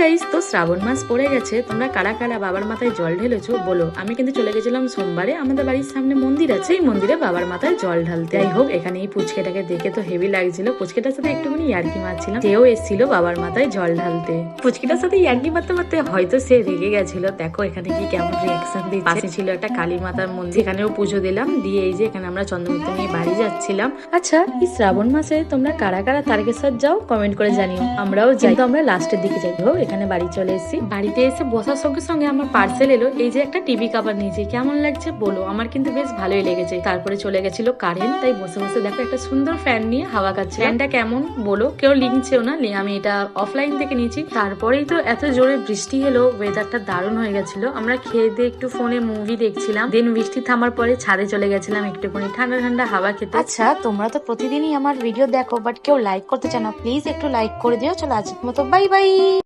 Guys তো শ্রাবণ মাস পড়ে গেছে, তোমরা কারা কারা বাবার মাথায় জল ঢেলেছো বলো। আমি কিন্তু চলে গেছিলাম সোমবারে, আমাদের বাড়ির সামনে মন্দির আছে, এই মন্দিরে বাবার মাথায় জল ঢালতে। যাই হোক, এখানে এই পুচকেটাকে দেখে তো হেভি লাগছিল। পুচকেটার সাথে একটুখানি ইয়ার্কি মারছিলাম, সেও এসেছিল বাবার মাথায় জল ঢালতে। পুচকিটার সাথে ইয়ার্কি মারতে মারতে হয়তো সে রেগে গেছিল। দেখো এখানে কি কেমন রিয়াকশন দিচ্ছে। পাশে ছিল একটা কালী মাতার মন্দির এখানেও পুজো দিলাম। দিয়ে এই যে এখানে আমরা চন্দ্রমুক্তি নিয়ে বাড়ি যাচ্ছিলাম। আচ্ছা এই শ্রাবণ মাসে তোমরা কারা কারা তারকেশ্বর যাও কমেন্ট করে জানিও। আমরাও যাই। তো আমরা লাস্টের দিকে যাই হোক এখানে বাড়ি চলে এসেছি। বাড়িতে এসে বসার সঙ্গে সঙ্গে আমার পার্সেল এলো। এই যে একটা টিভি কাভার নিয়েছি। কেমন লাগছে বলো? আমার কিন্তু বেশ ভালোই লেগেছে। তারপরে চলে গেছিল কারেন্ট তাই বসে বসে দেখো একটা সুন্দর ফ্যান নিয়ে হাওয়া খাচ্ছে। ফ্যানটা কেমন বলো? কেউ লিখছেও না। আমি এটা অফলাইন থেকে নিয়েছি। তারপরেই তো এত জোরে বৃষ্টি এলো। ওয়েদারটা দারুণ হয়ে গেছিল। আমরা খেয়ে দিয়ে একটু ফোনে মুভি দেখছিলাম। দেন বৃষ্টি থামার পরে ছাদে চলে গেছিলাম একটুখানি ঠান্ডা ঠান্ডা হাওয়া খেতে। আচ্ছা তোমরা তো প্রতিদিনই আমার ভিডিও দেখো বাট কেউ লাইক করতে চাও প্লিজ একটু লাইক করে দিও। চলো আজকের মতো বাই বাই